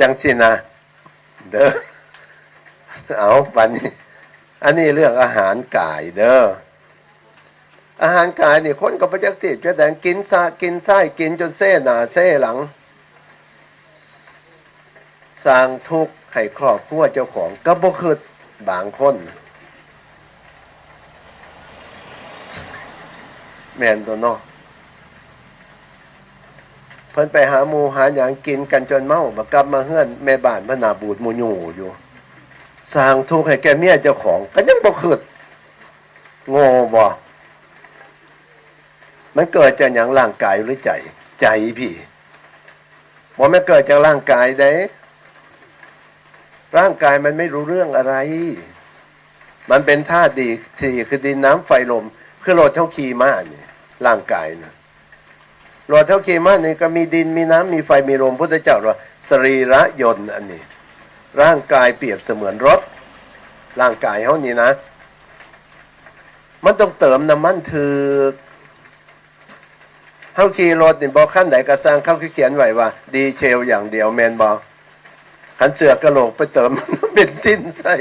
จังสินะเด้อเอาบันนี้ อันนี้เรื่องอาหารกายเด้ออาหารกายนี่คนก็ประจักษ์ติดจะแต่กินซากินไส้กินจนเส้หนาเส้หลัง สร้างทุกข์ให้ครอบครัวเจ้าของก็บ่คือบางคน แม่นตัวเนาะ เพิ่นไปหาหมูหาอย่างกินกันจนเมาบกลับมาเฮือนแม่บ้านพนาบูดมูยู่อยู่สร้างทุกข์ให้แกเมียเจ้าของ ก็ยังบ่คืดโง่บ่มันเกิดจากอย่างร่างกายหรือใจ ใจพี่บ่แม่นเกิดจากร่างกายเด้ ร่างกายมันไม่รู้เรื่องอะไร มันเป็นธาตุดีที่คือดินน้ำไฟลม คือรถเท่าขี่ม้านี่ยร่างกายนะ รถเท่าขี่ม้านี่ก็มีดินมีน้ำมีไฟมีลมพุทธเจ้าว่าสรีระยนต์อันนี้ ร่างกายเปรียบเสมือนรถ ร่างกายเขานี่นะ มันต้องเติมน้ำมันถือเขาขี่รถนี่บอกขั้นไหนก็สร้างเข้าเขียนไว้ว่า ดีเชลอย่างเดียวแมนบอกขันเสือกระโหลกไปเติมเบนซินใส่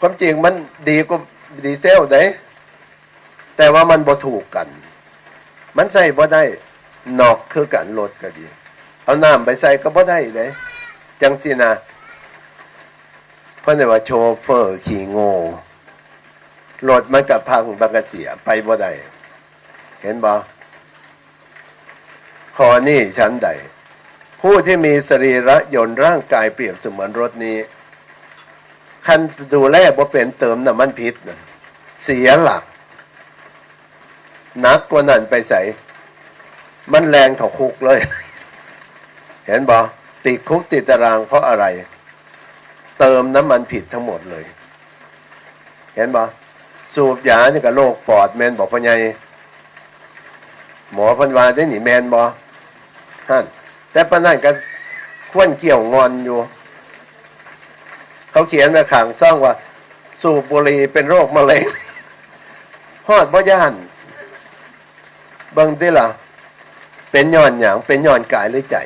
ความจริงมันดีกว่าดีเซลได้แต่ว่ามันบ่ถูกกัน มันใส่บ่ได้ นอกคือกันรถก็ดี เอาน้ำไปใส่ก็บ่ได้เด้จังสินะเพราะในว่าโชเฟอร์ขี่โง่รถมันกับพังบังกะเสียไปบ่ได้เห็นบ่ขอนี่ชั้นใด ผู้ที่มีสรีระยนต์ร่างกายเปรียบเสมือนรถนี้ คันดูแลบ่เป็นเติมน้ำมันพิษนะเสียหลักนักกว่านั้นไปใส่ มันแรงเถาคุกเลย เห็นบ่ติดคุกติดตารางเพราะอะไร เติมน้ำมันผิดทั้งหมดเลย เห็นบ่สูบยาเนี่กับโรคปอดแมนบอกพ่อใหญ่หมอพันวาได้หนีแมนบ่ฮั่นแต่ปนั่นก็ควนเกี่ยวงอนอยู่ เขาเขียนมาขังซ่องว่า สูบบุหรี่เป็นโรคมะเร็งฮอดบ่ย่านเบิ่งติล่ะ เป็นย้อนอย่างเป็นย้อนกายหรือใจ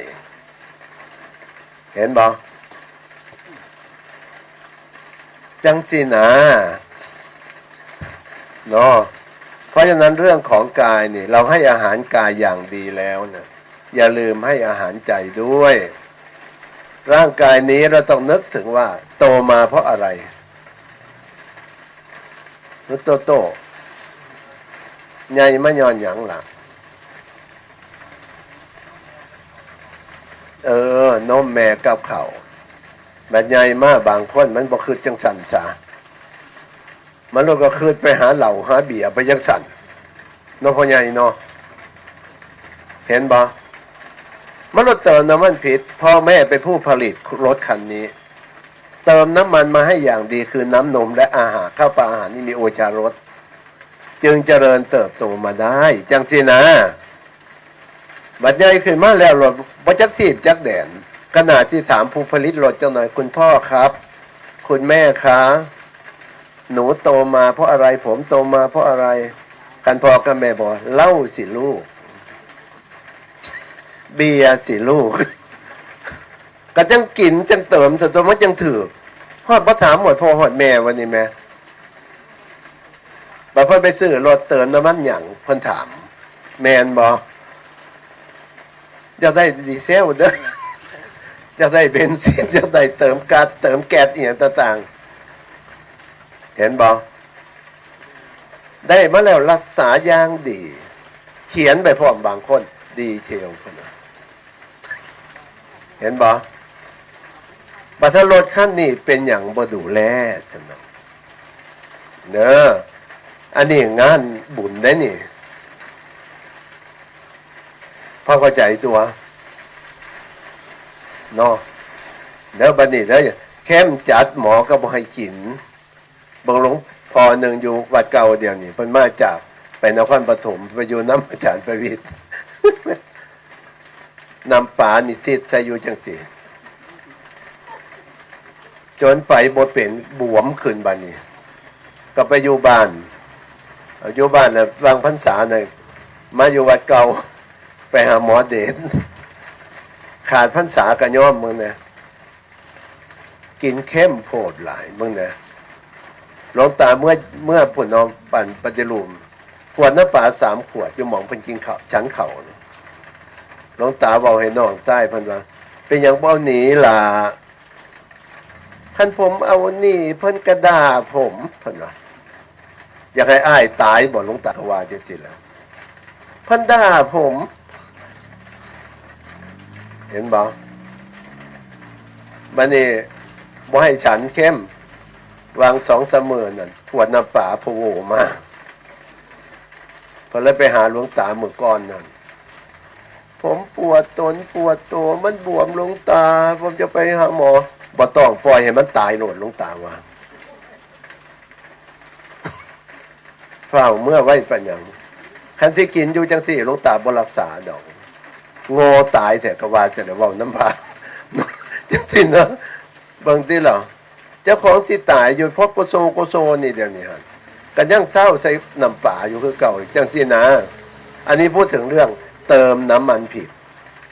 เห็นบ่จังสินะเนาะเพราะฉะนั้นเรื่องของกายนี่ เราให้อาหารกายอย่างดีแล้วนะอย่าลืมให้อาหารใจด้วย ร่างกายนี้เราต้องนึกถึงว่า โตมาเพราะอะไรนึกโตโตใหญ่ไม่ย้อนหยังหล่ะ เออนมแม่กับเขาแบบใหญ่มากบางคนมันบ่คือจังสันซามันราก็คืนไปหาเหล่าหาเบียไปยังสันน้องพ่อใหญ่เนาะเห็นบ่มันรถเติมน้ำมันผิดพ่อแม่เป็นผู้ผลิตรถคันนี้ เติมน้ำมันมาให้อย่างดีคือน้ำนมและอาหารข้าวปลาอาหารนี่มีโอชารสจึงเจริญเติบโตมาได้ จังสินะ บัดใหญ่ขึ้นมาแล้วรถบัจักทีบจักแดนขณะที่ถามผู้ผลิตรถเจ้าหน่อยคุณพ่อครับ คุณแม่คะหนูโตมาเพราะอะไรผมโตมาเพราะอะไร กันพ่อกับแม่บอกเล่าสิลูก เบียสิลูกก็จังกินจังเติมแต่ตัวมันจังถือฮอดพระถามหมดพ่อหอดแม่วันนี้แม่บัดเพิ่นไปซื้อรถเติมน้ำมันหยังเพิ่นถาม แมนบอ จะได้ดีเซลเด้อจะได้เบนซินจะได้เติมก๊าซเติมแก๊สอีกต่างๆ เห็นบอได้มาแล้วรักษาอย่างดี เขียนไปพร้อมบางคน ดีเทลคนนะเห็นบอบัตรรถขั้นนี้เป็นอย่างบดูแลสนะเนอะอันนี้งานบุญได้นี่ พ่อเข้าใจตัวเนาะเดี๋ยวบันนี้เดี๋ยวเข้มจัดหมอก็บ่ให้กินบางหลวงพอหนึ่งอยู่วัดเก่าเดียวนี่เพิ่นมาจากไปนครปฐมไปอยู่น้ำอาจารย์ประวิตรนำป่านิสิตใส่อยู่จังสีจนไปบทเป็นบวมขึ้นบานนี้ ก็ไปอยู่บ้านอยู่บ้านนะวางพรรษาหน่ยมาอยู่วัดเก่า ไปหาหมอเดชขาดพรรษากระย่อมมึงเนี่ยกินเข้มโพดหลายมึงนะหลวงตาเมื่อเมื่อผุนนอมปั่นปฏิรูมขวดน้ำปลาสามขวดอยู่หมองเพิ่นกินเขาวชั้นเข่าหลวงตาบอกให้น้องใต้พิ่นว่า เป็นหยังบ่เอาหนีล่ะคันผมเอาหนี่พิ่นกระดาผมพิ่นว่าอยากให้อ้ายตายบ่หลวงตาก็ว่าจังซี่ล่ะเพิ่นด่าผม เห็นบ่บัดนี้บ่ให้ฉันเข้ม วางสองเสมอนั่นขวดน้ำป่าพโวมาพอเลยไปหาหลวงตาเมื่อก่อนนั่นผมปวดตนปวดตัวมันบวมหลวงตา ผมจะไปหาหมอบ่ต้องปล่อยให้มันตายโหลดหลวงตาว่าเฝ้าเมื่อไว้ปัญญังคันที่กินอยู่จังสี่หลวงตาบ่รักษาดอก โง่ตายแต่ก็ว่าจะได้ว่าน้ำพาจังสินะบางทีเหรอเจ้าของสิตายอยู่เพราะโกโซโกโซนี่เดี๋ยวนี้ฮะกันยังเศร้าใส่น้ำป่าอยู่คือเก่าจังสินะ อันนี้พูดถึงเรื่องเติมน้ำมันผิด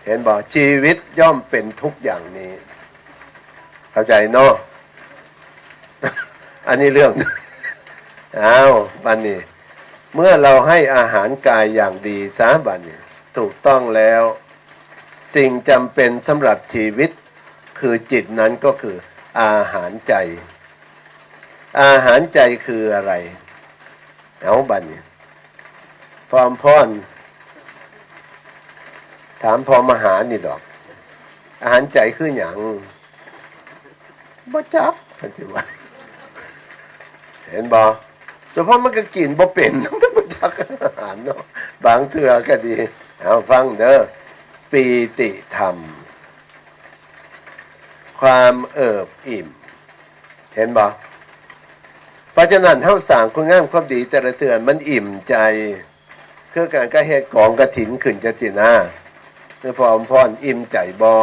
เห็นบอกชีวิตย่อมเป็นทุกอย่างนี้ เข้าใจเนาะอันนี้เรื่องอ้าวบันนี้ เมื่อเราให้อาหารกายอย่างดีสาบันนี้ถูกต้องแล้ว สิ่งจำเป็นสำหรับชีวิต คือจิตนั้นก็คืออาหารใจ อาหารใจคืออะไรเอาบันนี้พร้อมพอนถามพอมหานี่ดอก อาหารใจคืออย่างบ่จับพันธิว่าเห็นบ่เฉพาะมันก็กินบ่เป็นมันบ่จักอาหารเนาะบางเถื่อก็ดี เอาฟังเด้อ ปีติธรรม ความเอิบอิ่ม เห็นบ่เพราะฉะนั้นเท่าสางคุณงามความดี แต่ละเถื่อนมันอิ่มใจเคือการก็เฮ็ดกองกระถินขึ้นจะตินาเมื่อพออมพรอิ่มใจบอ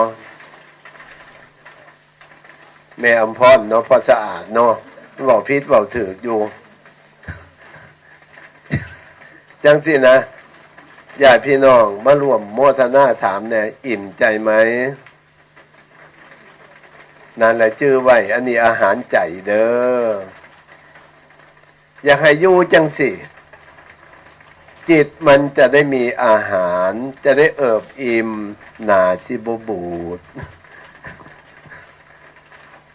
แม่อมพรเนาะพอสะอาดเนาะเบาพิษเบาถืออยู่ จังสินะ ญาติพี่น้องมารวมโมทนาถามเนี่ยอิ่มใจไหมนั่นแหละชื่อไว้ อันนี้อาหารใจเด้อ อยากให้ยู่จังสิ จิตมันจะได้มีอาหาร จะได้เอิบอิ่มหนาสิบบูด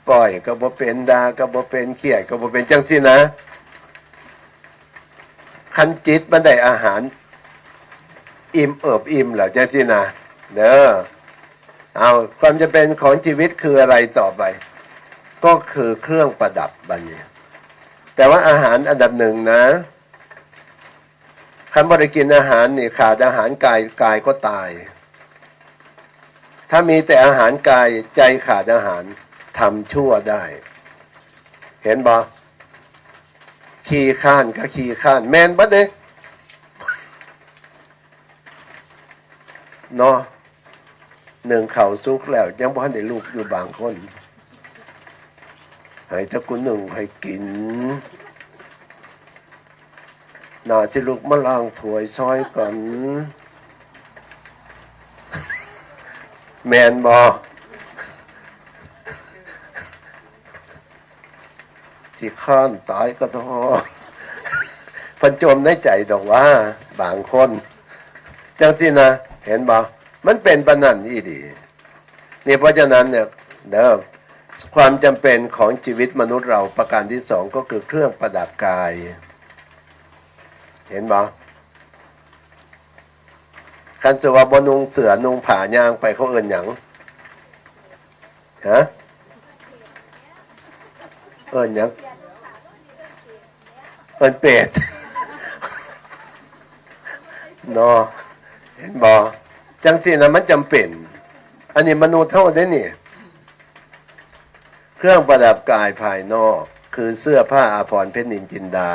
ปล่อยก็บ่เป็นดาก็บ่เป็นเขียดก็บ่เป็นจังสินะ คันจิตมันได้อาหาร อิ่มเอิบอิ่มแล้วจังสินะเด้อเอาความจะเป็นของชีวิตคืออะไรต่อไป ก็คือเครื่องประดับบันนี้แต่ว่าอาหารอันดับหนึ่งนะคันบริกินอาหารนี่ขาดอาหารกายกายก็ตาย ถ้ามีแต่อาหารกายใจขาดอาหารทำชั่วได้ เห็นบ่ขี่ข้านก็ขี่ข้าน แมนบัดเด้ เนาะหนึ่งเข่าซุกแล้ว ยังบ่ทันได้ลูกอยู่บางคนให้ถ้ากูหนึ่งให้กินน่าจะลุกมาล้างถ้วยซอยก่อนแมนบอที่ข้านตายก็ทอพันจมในใจดอกว่า บางคน จังที่นะ เห็นบอมันเป็นปนนันอีดีนี่เพราะฉะนั้นเนี่ยเด้อความจำเป็นของชีวิตมนุษย์เราประการที่สองก็คือเครื่องประดับกาย เห็นบ่คันสวาบนุงเสือนุงผายางไปเขาเอินหยังฮะเอินหยังเอินเป็ด เนาะ ห็นบ่จังสินะมันจำเป็น อันนี้มนุษย์เท่าได้นี่ เครื่องประดับกายภายนอก คือเสื้อผ้าอาภรณ์เพชรนินจินดา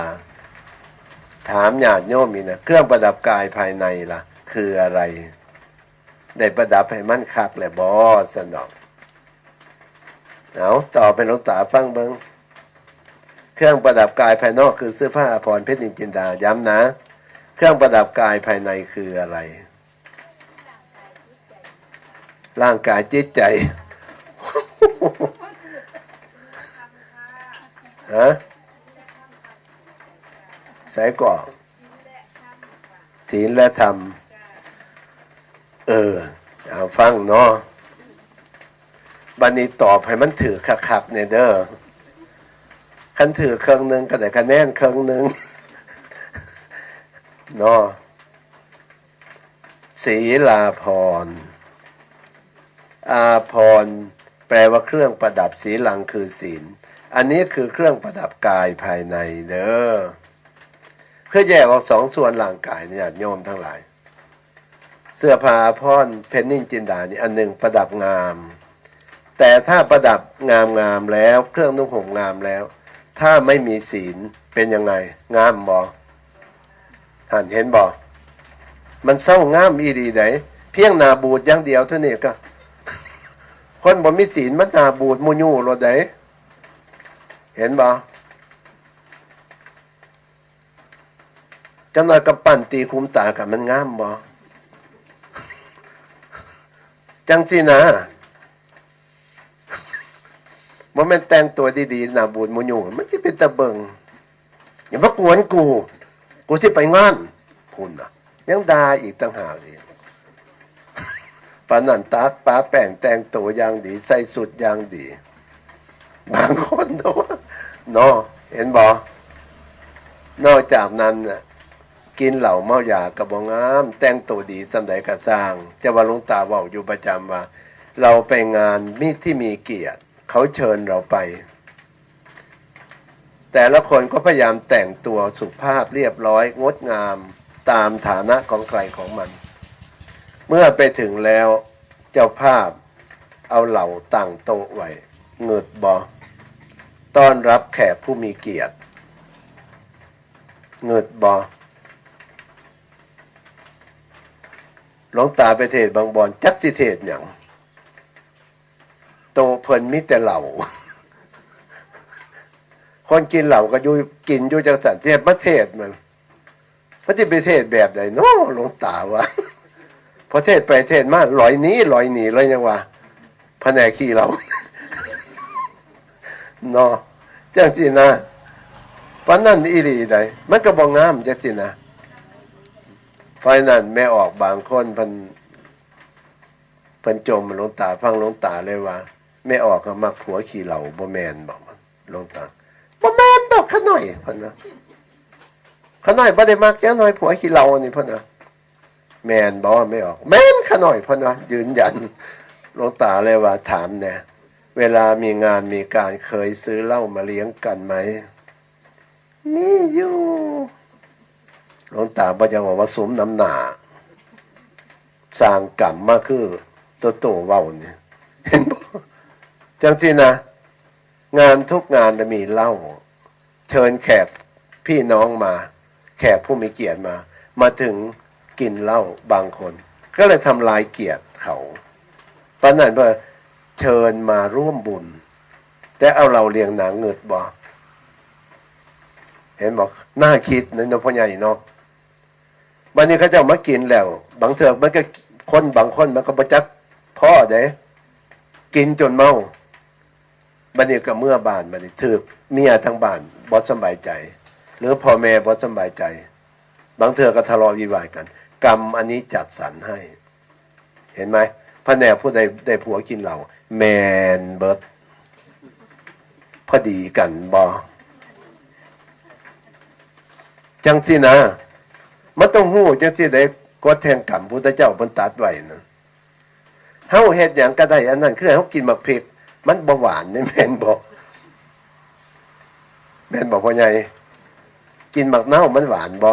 ถามญาติโยมมีนะเครื่องประดับกายภายในล่ะ คืออะไร ได้ประดับให้มั่นคักแหละบอสนอกเอาต่อไปหลวงตาฟังเบิงเครื่องประดับกายภายนอกคือเสื้อผ้าอาภรณ์เพชรนินจินดาย้ำนะ เครื่องประดับกายภายในคืออะไร ร่างกายจิตใจฮะใส่ก่อนศีลและธรรม เออ เอาฟังเนาะบันนี้ตอบให้มันถือคักๆเนี่ยเด้อคันถือเครื่องหนึ่งก็ได้คะแนนเครื่องหนึ่งเนาะศีลาพร อาพรแปลว่าเครื่องประดับสีหลังคือศีล อันนี้คือเครื่องประดับกายภายในเด้อเพื่อแยกออกสองส่วนร่างกายเนี่ยโยมทั้งหลาย เสื้อผ้าพรเพนนิ่งจินดานี่อันหนึ่งประดับงาม แต่ถ้าประดับงามงามแล้ว เครื่องนุ่งห่มงามแล้ว ถ้าไม่มีศีลเป็นยังไง งามบอหันเห็นบอมันเศร้างามอีดีไหนเพียงนาบูดอย่างเดียวเท่านี้ก็ คนบ่มีศีลมันหนาบูดมูยูรถไดเห็นบอจังหน่อยกับปั่นตีคุ้มตากับมันงามบอจังสินะมันแม่นแต่งตัวดีๆหนาบูดมูยูมันจะเป็นตะเบิงอย่ามากวนกู กูจะไปงานคุณนะยังดาอีกต่างหากอีก ปานันตาป้าแป้งแต่งตัวอย่างดี ใส่สุดอย่างดี บางคนนาะเนาะเห็นบอนอกจากนั้นน่ะกินเหล่าเมายากระบองงาม แต่งตัวดีสำใดกระสร้าง จะว่าหลวงตาเว่าอยู่ประจำว่า เราไปงานมิที่มีเกียรติ เขาเชิญเราไป แต่ละคนก็พยายามแต่งตัวสุภาพเรียบร้อย งดงามตามฐานะของใครของมัน เมื่อไปถึงแล้วเจ้าภาพเอาเหล่าตั้งโต๊ะไว้เงึดบอต้อนรับแขกผู้มีเกียรติเงึดบอหลวงตาไปเทศบางบอนจักสิเทศน์หยังโตเพิ่นมิแต่เหล่า คนกินเหล่าก็ยู่กินยู่จังสันเทศประเทศมันมันจะไปเทศแบบใดเนาะหลวงตาวะ พอเทศไปเทศมาลอยหนี้ลอยหนีเลยยังวะแผนกขี้เราเนาะจังสินะปันนั่นอีหลีใดมันก็บ่งามจังสินะเพราะฉะนั้นแม่ออกบางคนพิ่นพิ่นจมหลวงตาฟังหลวงตาเลยว่าแม่ออกก็มักผัวขี่เหล่าบ่แมนบอกมันหลวงตาบ่แมนดอกขะหน่อยพิ่นนะขะหน่อยบ่ได้มักจังหน่อยผัวขี่เหล่านี่พิ่นนะ แมนบอกว่าไม่ออก แมนขะหน่อยเพิ่นนะยืนยันหลวงตาเลยว่าถามแน่เวลามีงานมีการเคยซื้อเหล้ามาเลี้ยงกันไหมมีอยู่หลวงตาบ่ยังบอกว่าสมน้ำหนาสร้างกรรมมาคือตัวโตเว้าเนี่ยเห็นบ่จังที่นะ งานทุกงานจะมีเหล้าเชิญแขกพี่น้องมา แขกผู้มีเกียรติมา มาถึง กินเหล้าบางคน ก็เลยทำลายเกียรติเขาปานันว่าเชิญมาร่วมบุญ แต่เอาเราเลี้ยงหนังเงิดบ่เห็นบอกน่าคิดนะนพ่อใหญ่เนาะวันนี้เขาจะมากินแล้ว บางเถือมันก็คนบางคนมันก็ประจักพ่อเด้กินจนเมาบันนี้ก็เมื่อบานบันนี้ถือเมียทั้งบ้านบอสสบายใจ หรือพ่อแม่บอสสบายใจ บางเถือกก็ทะเลาะวิวาทกัน กรรมอันนี้จัดสรรให้ เห็นไหมพระแนวผู้ใดได้ผัวกินเหล่าแมนเบิร์ดพอดีกันบอจังสินะมันต้องหู้จังสิได้กดแทงกรรมพุทธเจ้าเพิ่นตัดไว้นะเฮาเฮ็ดหยังก็ได้ อันนั้นคือเฮากินหมักเผ็ดมันบ่หวานนี่แม่นบ่แม่นบ่พ่อใหญ่กินหมักเน่ามันหวานบ่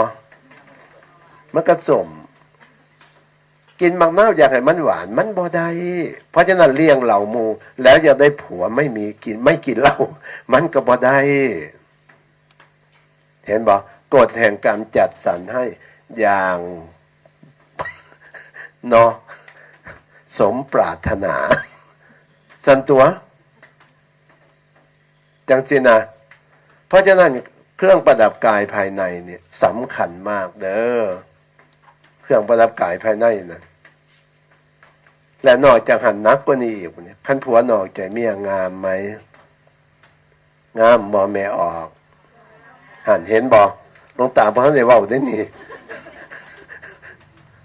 มันก็สมกินมักเน่าวอยากให้มันหวาน มันบ่ได้เพราะฉะนั้นเลี้ยงเหล่ามู แล้วอยากได้ผัวไม่มีกินไม่กินเหล้ามันก็บ่ได้ เห็นบอกกฎแห่งกรรมจัดสรรให้อย่างเนาะสมปรารถนา สันตัว จังสินะ เพราะฉะนั้นเครื่องประดับกายภายในเนี่ยสำคัญมากเด้อ เครื่องประดับกายภายในนะและนอกจากหันนักกว่านี้อีกเนี่ยขั้นผัวนอกใจเมียงามไหมงามบ่แม่ออก หันเห็นบ่หลงตาบ่ทันได้เว้าได้นี่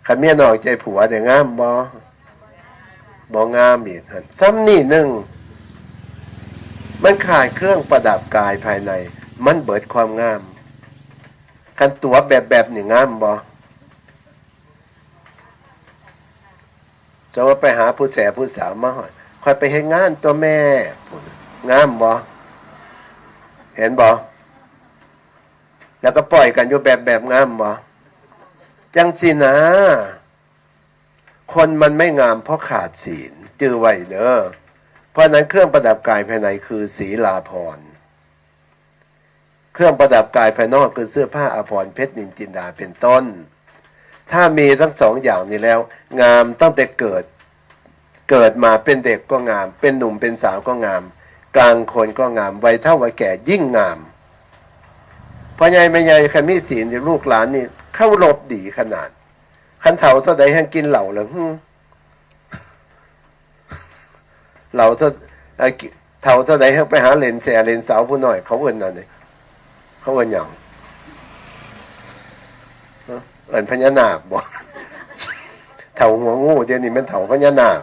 คันเมียนอกใจผัวได้งามบ่บ่งามอีกหันซ้ำนี่หนึ่งมันขาดเครื่องประดับกายภายใน มันเบิดความงามคันตัวแบบแบบนี่งามบ่ จะว่าไปหาผู้แสผู้สาวมาหอยคอยไปให้งานตัวแม่งามบ่เห็นบ่แล้วก็ปล่อยกันอยู่แบบแบบงามบ่จังสินะ คนมันไม่งามเพราะขาดศีลจือไว้เด้อเพราะนั้นเครื่องประดับกายภายในคือศีลาภรณ์เครื่องประดับกายภายนอกคือเสื้อผ้าอาภรเพชรนินจินดาเป็นต้น ถ้ามีทั้งสองอย่างนี้แล้ว งามตั้งแต่เกิด เกิดมาเป็นเด็กก็งาม เป็นหนุ่มเป็นสาวก็งาม กลางคนก็งามวัยเท่าวัยแก่ยิ่งงามพ่อใหญ่แม่ใหญ่คันมีศีลลูกหลานนี่ เข้ารบดีขนาดคันเถาเท่าใดแห่งกินเหล่าเลยหึเหล่าเท่าเอ่อเถาเท่าใดแห่งไปหาเลนแสเลนสาวผู้น้อย เขาเอินนั่นนี่เขาเอินหยัง เอ้อเอิ้นพญานาคบ่เถาหัวงูเดี๋ยวนี้มันเถาพญานาค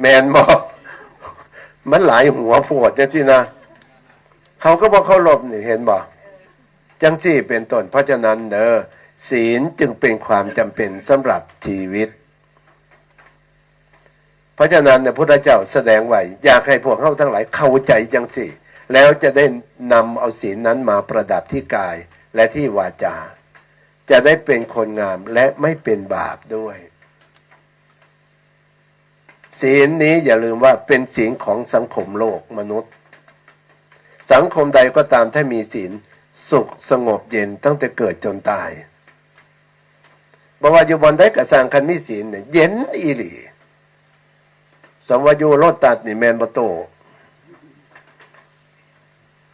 แมนบ่มันหลายหัวปวดจังที่นะเขาก็บอกเขาหลบนี่เห็นบ่จังสี่เป็นต้นเพราะฉะนั้นเด้อศีลจึงเป็นความจำเป็นสำหรับชีวิต เพราะฉะนั้นเนี่ยพุทธเจ้าแสดงไว้อยากให้พวกเขาทั้งหลายเข้าใจจังสี่ แล้วจะได้นำเอาศีลนั้นมาประดับที่กายและที่วาจา จะได้เป็นคนงามและไม่เป็นบาปด้วย ศีลนี้อย่าลืมว่าเป็นศีลของสังคมโลกมนุษย์ สังคมใดก็ตามถ้ามีศีลสุขสงบเย็นตั้งแต่เกิดจนตายบว่าอยู่บนได้กระสางคันมีศีลเนี่ยเย็นอีหลีสมวาอยูโรถตัดนี่แมนบโต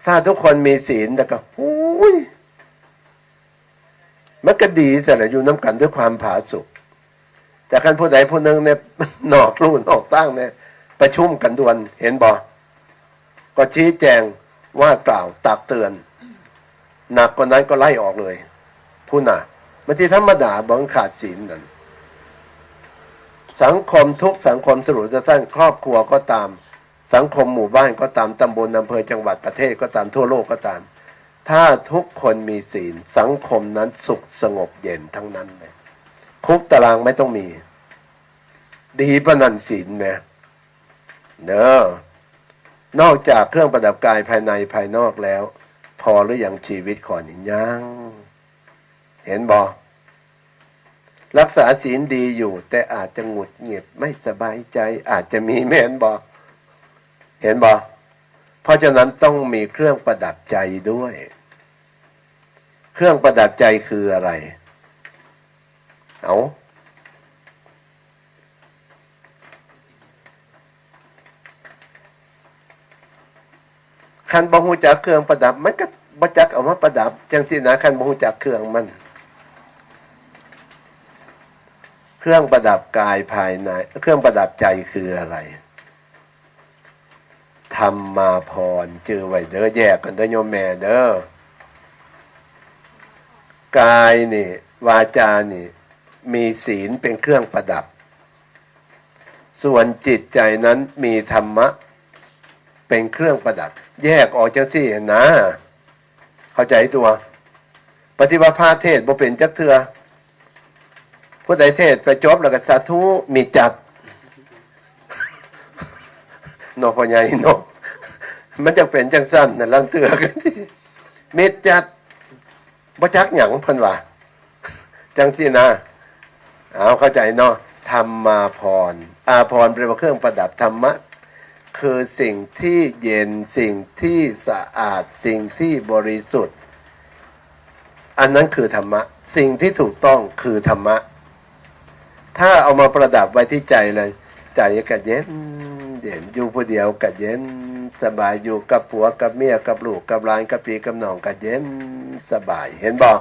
ถ้าทุกคนมีศีลแล้วก็หูย มันก็ดีแต่ละอยู่น้ำกันด้วยความผาสุกจากการผู้ใดผู้หนึ่งเนี่ยนอกลู่นอกตั้งเนี่ยประชุมกันดวนเห็นบ่ก็ชี้แจงว่ากล่าวตักเตือน หนักกว่านั้นก็ไล่ออกเลย ผู้หนามันที่ธรรมดาบังขาดศีลนั่นสังคมทุกสังคมสรุปจะตั้งครอบครัวก็ตาม สังคมหมู่บ้านก็ตามตำบลอำเภอจังหวัดประเทศก็ตามทั่วโลกก็ตาม ถ้าทุกคนมีศีลสังคมนั้นสุขสงบเย็นทั้งนั้นเลยคุกตารางไม่ต้องมี ดีประนันศีลไหมเนอะนอกจากเครื่องประดับกายภายในภายนอกแล้ว พอหรืออยังชีวิตขอนิยัง เห็นบอรักษาศีลดีอยู่ แต่อาจจะหงุดหงิดไม่สบายใจ อาจจะมีแม่นบอเห็นบอเพราะฉะนั้นต้องมีเครื่องประดับใจด้วย เครื่องประดับใจคืออะไร เอาคันบ่ฮู้จักเครื่องประดับ มันก็บ่จักเอามาประดับ จังสินะคันบ่ฮู้จักเครื่องมัน เครื่องประดับกายภายใน เครื่องประดับใจคืออะไรธรรมาพรเจอไว้เด้อแยกกันเด้อโยมแม่เด้อ กายนี่ วาจานี่ มีศีลเป็นเครื่องประดับ ส่วนจิตใจนั้นมีธรรมะ เป็นเครื่องประดับ แยกออกจากที่นะ เข้าใจตัว ปฏิบัติภาเทศบ่เป็นจักเถือผู้ใดเทศไปจบแล้วก็สาธุมีจัดนอพอใหญ่นอมันจะเป็นจังสั้นนะลังเถือกันที่ม็ดจัด บ่จักหยังเพันว่าจังที่นะเอาเข้าใจเนาะธรรมาพรอาพรเป็นเครื่องประดับธรรมะ คือสิ่งที่เย็นสิ่งที่สะอาดสิ่งที่บริสุทธิ์ อันนั้นคือธรรมะ สิ่งที่ถูกต้องคือธรรมะ ถ้าเอามาประดับไว้ที่ใจเลย ใจก็เย็นเย็นอยู่ผู้เดียวก็เย็น สบายอยู่กับผัวกับเมียกับลูกกับหลานกับปีกับน้องก็เย็นสบาย เห็นบอก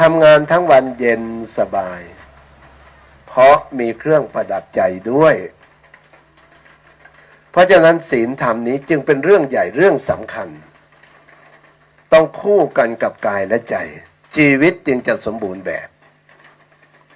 ทำงานทั้งวันเย็นสบาย เพราะมีเครื่องประดับใจด้วย เพราะฉะนั้นศีลธรรมนี้จึงเป็นเรื่องใหญ่เรื่องสำคัญ ต้องคู่กันกับกายและใจ ชีวิตจึงจะสมบูรณ์แบบ